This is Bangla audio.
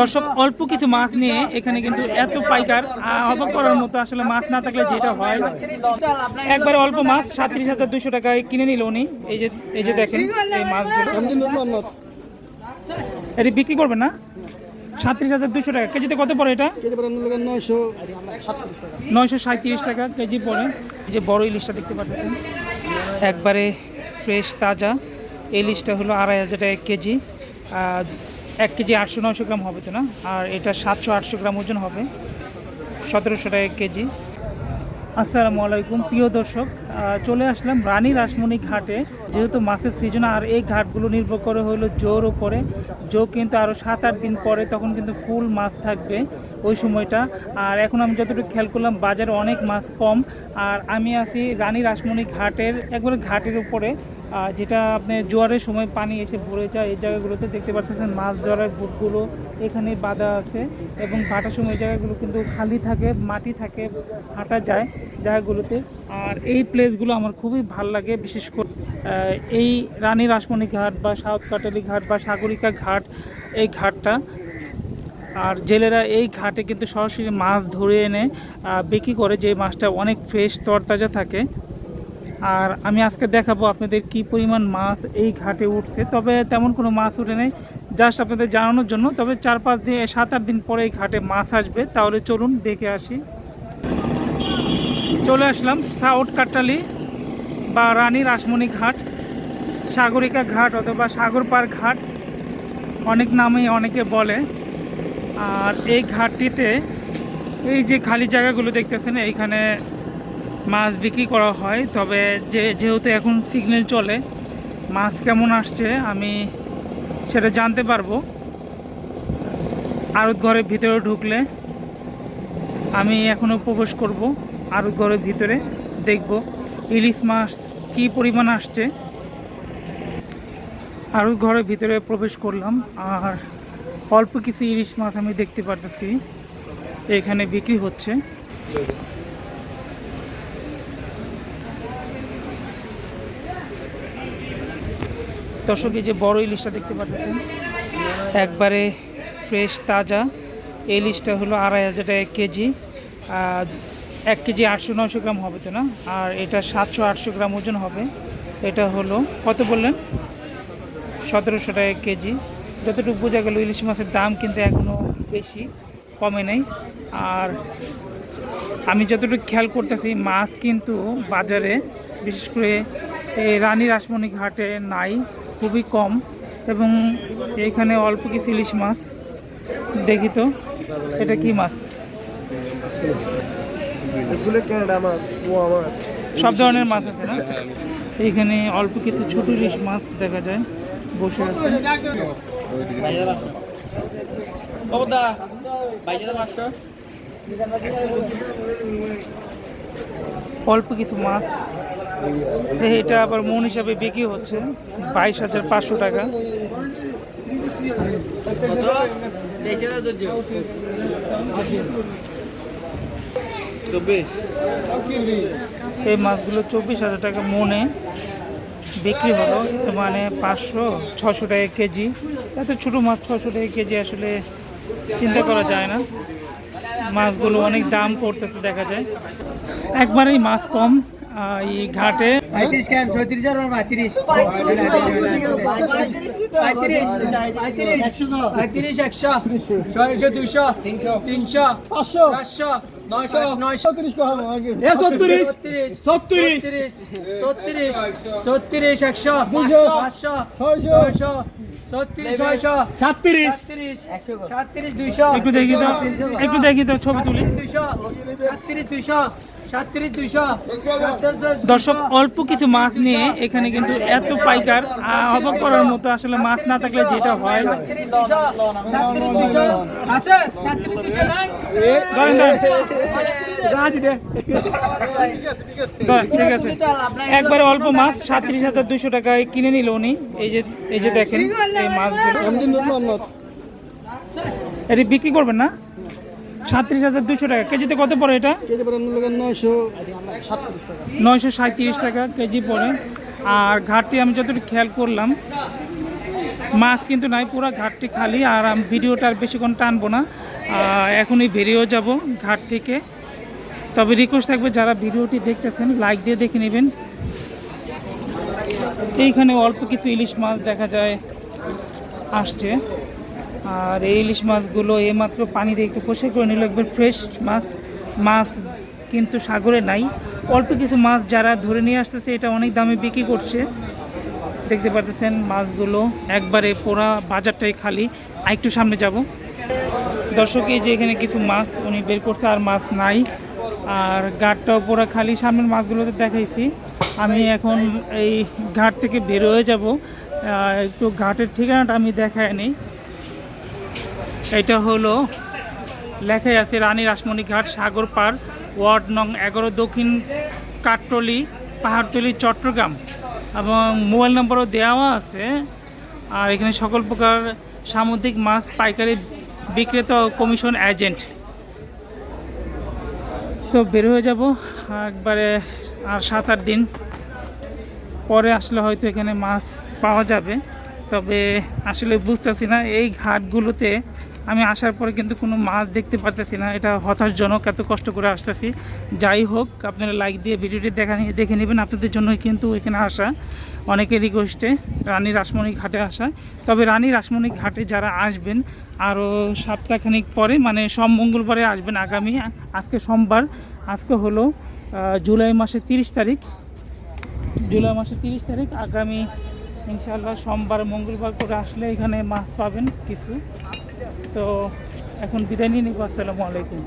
দর্শক অল্প কিছু মাছ নিয়ে এখানে কিন্তু এত পাইকার অবাক করার মতো আসলে মাছ না থাকলে যেটা হয়। একবারে অল্প মাছ সাতত্রিশ হাজার দুশো টাকায় কিনে নিল উনি। এই যে এই যে দেখেন এই মাছগুলো। এটি বিক্রি করবে না? সাতত্রিশ হাজার দুশো টাকা। কেজিতে কত পড়ে এটা? নয়শো নয়শো সাঁত্রিশ টাকা কেজি পড়ে। যে বড় ইলিশটা দেখতে পাচ্ছেন। একবারে ফ্রেশ, তাজা। ইলিশটা হলো আড়াই হাজার টাকা কেজি। আর এক কেজি আটশো নশো গ্রাম হবে তো না? আর এটা সাতশো আটশো গ্রাম ওজন হবে। সতেরোশো টাকা কেজি। আসসালামু আলাইকুম, প্রিয় দর্শক। চলে আসলাম রানী রাসমণি ঘাটে। যেহেতু মাছের সিজন আর এই ঘাটগুলো নির্ভর করে হলো জোর উপরে। জো কিন্তু আরও সাত আট দিন পরে তখন কিন্তু ফুল মাছ থাকবে ওই সময়টা। আর এখন আমি যতটুকু খেয়াল করলাম, বাজারে অনেক মাছ কম। আর আমি আছি রানী রাসমণি ঘাটের, একবারে ঘাটের উপরে। যেটা আপনি জোয়ারের সময় পানি এসে ভরে যায়, এই জায়গাগুলোতে দেখতে পাচ্ছেন মাছ ধরার বুটগুলো এখানে বাঁধা আছে এবং ভাটার সময় জায়গাগুলো কিন্তু খালি থাকে, মাটি থাকে হাঁটা যায় জায়গাগুলোতে। আর এই প্লেসগুলো আমার খুবই ভালো লাগে, বিশেষ করে এই রানী রাসমণি ঘাট বা সাউথ কাটালি ঘাট বা সাগরিকা ঘাট, এই ঘাটটা। আর জেলেরা এই ঘাটে কিন্তু সরাসরি মাছ ধরে এনে বিক্রি করে, যে মাছটা অনেক ফ্রেশ তরতাজা থাকে। আর আমি আজকে দেখাবো আপনাদের কি পরিমাণ মাছ এই ঘাটে উঠছে। তবে তেমন কোনো মাছ উঠে নেই জাস্ট আপনাদের জানানোর জন্য। তবে চার পাঁচ দিন, সাত আট দিন পরে এই ঘাটে মাছ আসবে। তাহলে চলুন দেখে আসি। চলে আসলাম সাউথ কাটালি বা রানী রাসমণি ঘাট, সাগরিকা ঘাট অথবা সাগরপাড় ঘাট। অনেক নামেই অনেকে বলে। আর এই ঘাটটিতে এই যে খালি জায়গাগুলো দেখতেছেন, এইখানে মাছ বিক্রি করা হয়, তবে যে, যেহেতু এখন সিগন্যাল চলে, মাছ কেমন আসছে আমি সেটা জানতে পারব। আরত ঘরের ভিতরে ঢুকলে আমি এখনও প্রবেশ করব আরত ঘরের ভিতরে দেখব। ইলিশ মাছ কী পরিমাণ আসছে? আরত ঘরের ভিতরে প্রবেশ করলাম, আর অল্প কিছু ইলিশ মাছ আমি দেখতে পারতেছি, এখানে বিক্রি হচ্ছে। দর্শক এই যে বড় ইলিশটা দেখতে পাচ্ছেন, একবারে ফ্রেশ তাজা। এই ইলিশটা হলো আড়াই হাজার টাকা কেজি। এক কেজি আটশো নশো গ্রাম হবে তো না? আর এটা সাতশো আটশো গ্রাম ওজন হবে। এটা হলো, কত বললেন? সতেরোশো টাকা কেজি। যতটুকু বোঝা গেল ইলিশ মাছের দাম কিন্তু এখনও বেশি, কমে নেই। আর আমি যতটুকু খেয়াল করতেছি, মাছ কিন্তু বাজারে, বিশেষ করে এই রানী রাসমণি ঘাটে নাই। খুবই কম এবং এইখানে অল্প কিছু ইলিশ মাছ দেখি তো এটা কি মাছ? সব ধরনের মাছ আছে না? এইখানে অল্প কিছু ছোট ইলিশ মাছ দেখা যায় বসে আছে। অল্প কিছু মাছ এটা আবার মন হিসাবে বিক্রি হচ্ছে, বাইশ হাজার পাঁচশো টাকা। এই মাছগুলো চব্বিশ হাজার টাকা মনে বিক্রি হলো মানে পাঁচশো ছশো টাকা কেজি। এত ছোটো মাছ ছশো টাকা কেজি আসলে চিন্তা করা যায় না। মাছগুলো অনেক দাম পড়তেছে দেখা যায়। একবারেই মাছ কম। এই ঘাটে। একটু দেখি তো একটু দেখি তো ছবি তুলি। দুইশো। সাতত্রিশ দুইশো। দর্শক অল্প কিছু মাছ নিয়ে এখানে কিন্তু এত পাইকার অবাক করার মতো আসলে মাছ না থাকলে যেটা হয় ঠিক আছে একবারে অল্প মাছ সাতত্রিশ হাজার দুশো টাকায় কিনে নিল উনি এই যে এই যে দেখেন এই মাছগুলো এটি বিক্রি করবেন না সাতত্রিশ হাজার দুশো টাকা। কেজিতে কত পড়ে এটা? কেজি মূল্য নয়শো নয়শো সাঁত্রিশ টাকা কেজি পড়ে। আর ঘাটটি আমি যতটুকু খেয়াল করলাম মাছ কিন্তু নাই পুরো ঘাটটি খালি। আর আমি ভিডিওটা আর বেশিক্ষণ টানবো না। এখনই বেরিয়েও যাব ঘাট থেকে। তবে রিকোয়েস্ট থাকবে যারা ভিডিওটি দেখতেছেন লাইক দিয়ে দেখে নেবেন। এইখানে অল্প কিছু ইলিশ মাছ দেখা যায় আসছে। আর এই ইলিশ মাছগুলো এইমাত্র পানি দিয়ে একটু পরিষ্কার করে নিল, একবার ফ্রেশ মাছ। মাছ কিন্তু সাগরে নাই। অল্প কিছু মাছ যারা ধরে নিয়ে আসতেছে, এটা অনেক দামে বিক্রি করছে। দেখতে পাচ্ছেন মাছগুলো একবারে পোড়া বাজারটাই খালি। আর একটু সামনে যাব। দর্শক, এই যে এখানে কিছু মাছ উনি বের করছে, আর মাছ নাই। আর ঘাটটাও পোড়া খালি। সামনের মাছগুলোতে দেখাইছি। আমি এখন এই ঘাট থেকে বের হয়ে যাব। একটু ঘাটের ঠিকানাটা আমি দেখায় নিই। এটা হলো লেখাই আছে রানী রাসমণি ঘাট, সাগর পার, ওয়ার্ড নং এগারো, দক্ষিণ কাটটলি পাহাড়তলি, চট্টগ্রাম। এবং মোবাইল নম্বরও দেওয়া আছে। আর এখানে সকল প্রকার সামুদ্রিক মাছ, পাইকারি বিক্রেতা কমিশন এজেন্ট। তো বের হয়ে যাব একবারে আর সাত আট দিন পরে আসলে হয়তো এখানে মাছ পাওয়া যাবে। তবে আসলে বুঝতেছি না, এই ঘাটগুলোতে আমি আসার পরে কিন্তু কোনো মাছ দেখতে পারতেছি না। এটা হতাশজনক, এত কষ্ট করে আসতেছি। যাই হোক, আপনারা লাইক দিয়ে ভিডিওটি দেখা নিয়ে দেখে নেবেন। আপনাদের জন্যই কিন্তু এখানে আসা। অনেকের রিকোয়েস্টে রানী রাসমণি ঘাটে আসা। তবে রানী রাসমণি ঘাটে যারা আসবেন আরও সপ্তাহখানিক পরে মানে সব মঙ্গলবারে আসবেন আগামী, আজকে সোমবার, আজকে হলো জুলাই মাসের তিরিশ তারিখ। জুলাই মাসের তিরিশ তারিখ, আগামী ইনশাআল্লাহ সোমবার, মঙ্গলবার করে আসলে এখানে মাছ পাবেন কিছু। তো এখন বিদায় নিয়ে নিব আসসালামু আলাইকুম।